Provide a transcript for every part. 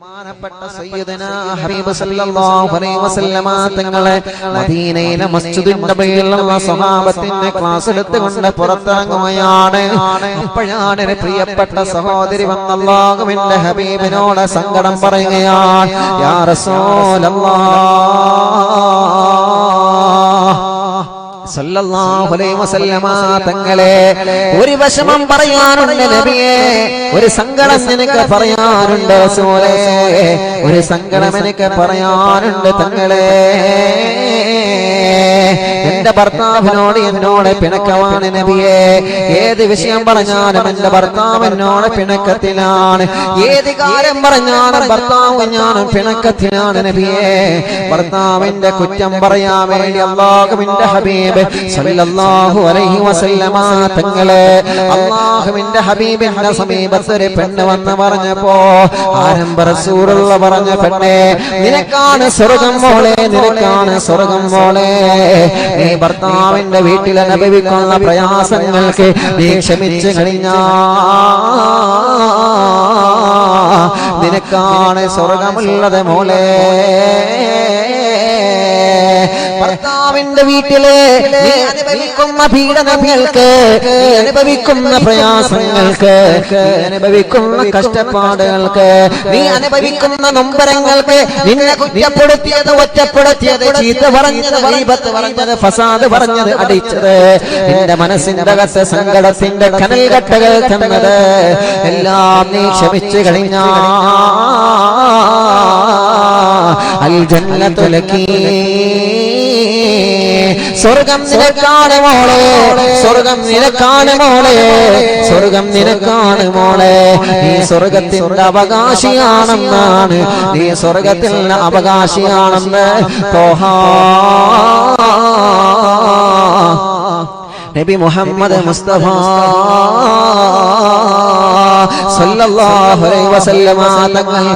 ബഹുമാനപ്പെട്ട സയ്യിദനാ ഹബീബ് സല്ലല്ലാഹു അലൈഹി വസല്ലമ തങ്ങളെ മദീനയിലെ മസ്ജിദിന്റെ പേരിലുള്ള സ്വഹാബത്തിന്റെ ക്ലാസ് എടുത്തുകൊണ്ട് പുറത്തിറങ്ങുകയാണ്. അപ്പോഴാണ് പ്രിയപ്പെട്ട സഹോദരി വന്ന അല്ലാഹുവിന്റെ ഹബീബിനോട് സങ്കടം പറയുകയാണ്. യാ റസൂലല്ലാഹ് തങ്ങളെ ഒരു വിഷമം പറയാനുണ്ട് നബിയെ ഒരു സങ്കടം നിനക്ക് പറയാനുണ്ട് റസൂലേ ഒരു സങ്കടം എനിക്ക് പറയാനുണ്ട് തങ്ങളെ. എന്റെ ഭർത്താവിനോട് എന്നോട് പിണക്കമാണ് നബിയെ. ഏത് വിഷയം പറഞ്ഞാലും എന്റെ ഭർത്താവ് എന്നോട് പിണക്കത്തിലാണ്. ഏത് കാര്യം പറഞ്ഞാലും ഭർത്താവ് ഞാനും പിണക്കത്തിലാണ് നബിയെ. ഭർത്താവിന്റെ കുറ്റം പറയാൻ വേണ്ടി അള്ളാഹുവിന്റെ ഹബീബ് സല്ലല്ലാഹു അലൈഹി വസല്ലമ തങ്ങളെ അള്ളാഹുവിന്റെ ഹബീബിന്റെ സമീപത്ത് ഒരു പെണ്ണ് വന്ന് പറഞ്ഞപ്പോ ആരംഭ റസൂലുള്ള പറഞ്ഞ പെണ്ണെ നിനക്കാണ് സ്വർഗം മോളെ നിനക്കാണ് സ്വർഗം മോളെ. നീ ഭർത്താവിന്റെ വീട്ടിൽ അനുഭവിക്കുന്ന പ്രയാസങ്ങൾക്ക് നീ ക്ഷമിച്ചു കഴിഞ്ഞാ നിനക്കാണ് സ്വർഗമുള്ളത് മോളെ. ഭർത്താവിന്റെ വീട്ടിലെ നീ അനുഭവിക്കുന്ന പീഡനങ്ങൾക്ക് അനുഭവിക്കുന്ന പ്രയാസങ്ങൾക്ക് അനുഭവിക്കുന്ന കഷ്ടപ്പാടുകൾക്ക് നീ അനുഭവിക്കുന്ന നൊമ്പരങ്ങൾക്ക് നിന്നെ കുറ്റപ്പെടുത്തിയത് ഒറ്റപ്പെടുത്തിയത് ചീത്ത പറഞ്ഞത് വൈബത്ത് പറഞ്ഞത് ഫസാദ് പറഞ്ഞത് അടിച്ചത്. നിന്റെ മനസ്സിന്റെ അകത്ത് സങ്കടത്തിന്റെ കനൽ കട്ടകൾ തന്നത് എല്ലാം നീ ക്ഷമിച്ചു കഴിഞ്ഞാ. അൽ ജന്നത്തുലക്കീ സ്വർഗം നിനക്കാണ് മോളെ സ്വർഗം നിനക്കാണ് മോളെ സ്വർഗം നിനക്കാണ് മോളെ. നീ സ്വർഗത്തിന്റെ അവകാശിയാണെന്നാണ് നീ സ്വർഗത്തിൽ അവകാശിയാണെന്ന് നബി മുഹമ്മദ് മുസ്തഫ. തങ്ങൾ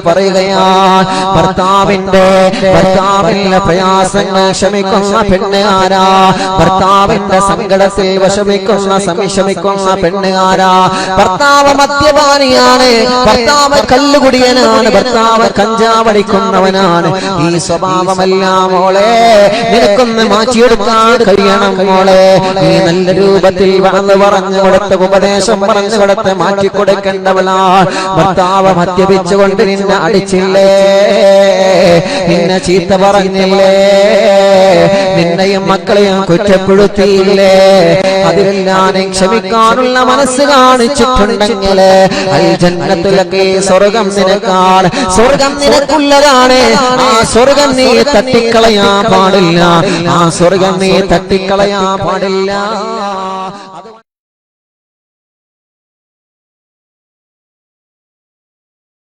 പറയുകയാണ് ഭർത്താവിന്റെ ഭർത്താവിന്റെ പ്രയാസങ്ങൾ ക്ഷമിക്കുന്ന പെണ്ണ് ആരാ ഭർത്താവിന്റെ സങ്കടത്തിൽ വിഷമിക്കുന്ന സംശമിക്കുന്ന പെണ്ണ് ആരാ ഭർത്താവ് മദ്യപാനിയാണ് ഭർത്താവ് കല്ലുകുടിയനാണ് ഭർത്താവ് കഞ്ചാവടിക്കുന്നവനാണ്. ഈ സ്വഭാവമെല്ലാം മോളെ നിനക്കൊന്ന് മാറ്റിയെടുക്കാൻ കഴിയണം മോളെ. നീ നല്ല രൂപത്തിൽ വളർന്നു പറഞ്ഞു കൊടുത്ത ഉപദേശം പറഞ്ഞു കൊടുത്ത് മാറ്റി കൊടുക്കേണ്ടവളാ ഭർത്താവ് മദ്യപിച്ചുകൊണ്ട് നിന്നെ അടിച്ചില്ലേ? നിന്നെ ചീത്ത പറഞ്ഞില്ലേ? നിന്നെയും മക്കളെയും കുറ്റപ്പെടുത്തിയില്ലേ? അതിലെല്ലാം ക്ഷമിക്കാനുള്ള മനസ്സ് കാണിച്ചിട്ടുണ്ടെങ്കിൽ അൽ ജന്നത്തിലൊക്കെ സ്വർഗം നിനക്കാണ് സ്വർഗം നിനക്കുള്ളതാണ്. ആ സ്വർഗം നീ തട്ടിക്കളയാ പാടില്ല. ആ സ്വർഗം നീ തട്ടിക്കളയാ പാടില്ല.